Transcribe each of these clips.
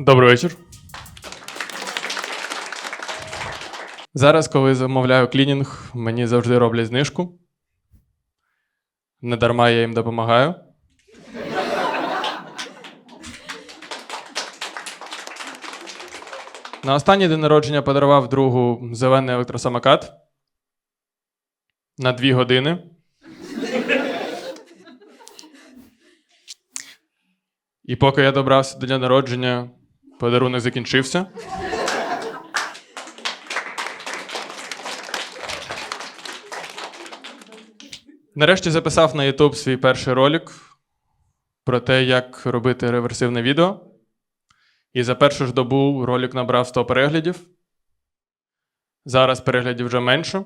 Добрий вечір. Зараз, коли замовляю клінінг, мені завжди роблять знижку. Недарма я їм допомагаю. На останній день народження подарував другу зелений електросамокат на дві години. І поки я добрався до дня народження, подарунок закінчився. Нарешті записав на YouTube свій перший ролик про те, як робити реверсивне відео. І за першу ж добу ролик набрав 100 переглядів. Зараз переглядів вже менше.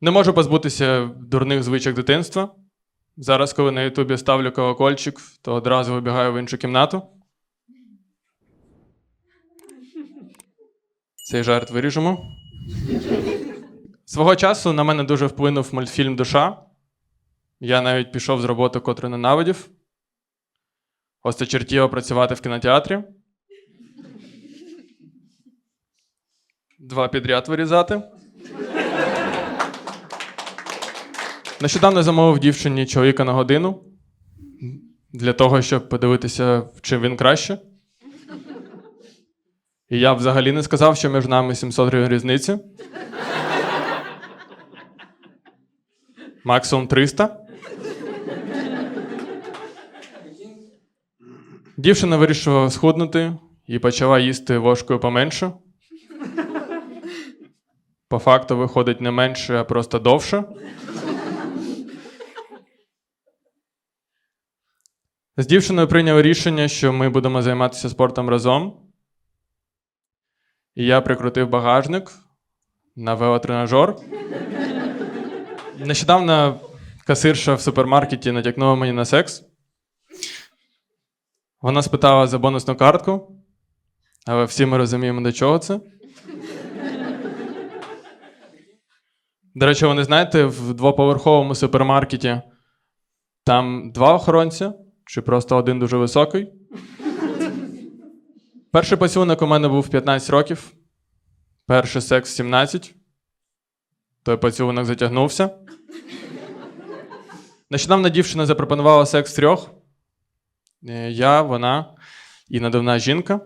Не можу позбутися дурних звичок дитинства. Зараз, коли на Ютубі ставлю колокольчик, то одразу вибігаю в іншу кімнату. Цей жарт виріжемо. Свого часу на мене дуже вплинув мультфільм Душа. Я навіть пішов з роботи, котру ненавидів. Осточертіло працювати в кінотеатрі. Два підряд вирізати. Нещодавно замовив дівчині чоловіка на годину для того, щоб подивитися, чим він краще. І я взагалі не сказав, що між нами 700 гривень різниці. Максимум 300. Дівчина вирішила схуднути і почала їсти ложкою поменше. По факту виходить не менше, а просто довше. З дівчиною прийняли рішення, що ми будемо займатися спортом разом. І я прикрутив багажник на велотренажер. Нещодавно касирша в супермаркеті натякнула мені на секс. Вона спитала за бонусну картку, але всі ми розуміємо, до чого це. До речі, ви не знаєте, в двоповерховому супермаркеті там два охоронця, чи просто один дуже високий. Перший поцілунок у мене був 15 років, перший секс 17. Той поцілунок затягнувся. Нещодавно дівчина запропонувала секс трьох. Е, Я, вона і надувна жінка.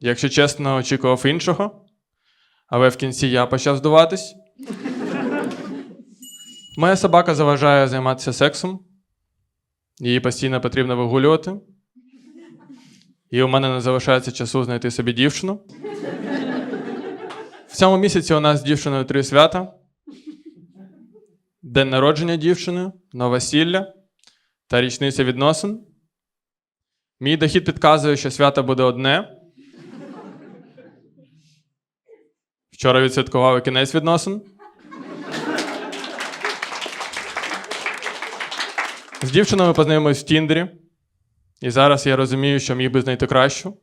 Якщо чесно, очікував іншого. Але в кінці я почав здуватись. Моя собака заважає займатися сексом. Її постійно потрібно вигулювати. І у мене не залишається часу знайти собі дівчину. В цьому місяці у нас з дівчиною три свята: День народження дівчини, новосілля та річниця відносин. Мій дохід підказує, що свято буде одне. Вчора відсвяткували кінець відносин. З дівчиною познайомились в Тіндері. І зараз я розумію, що міг би знайти кращу.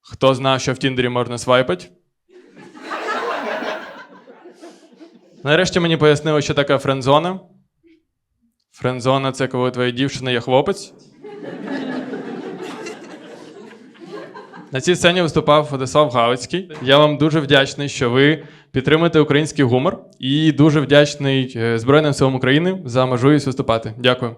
Хто знав, що в Тіндері можна свайпати? Нарешті мені пояснили, що таке френдзона. Френдзона це коли у твоєї дівчини є хлопець. На цій сцені виступав Владислав Галицький. Я вам дуже вдячний, що ви підтримуєте український гумор, і дуже вдячний е, Збройним силам України за можливість виступати. Дякую.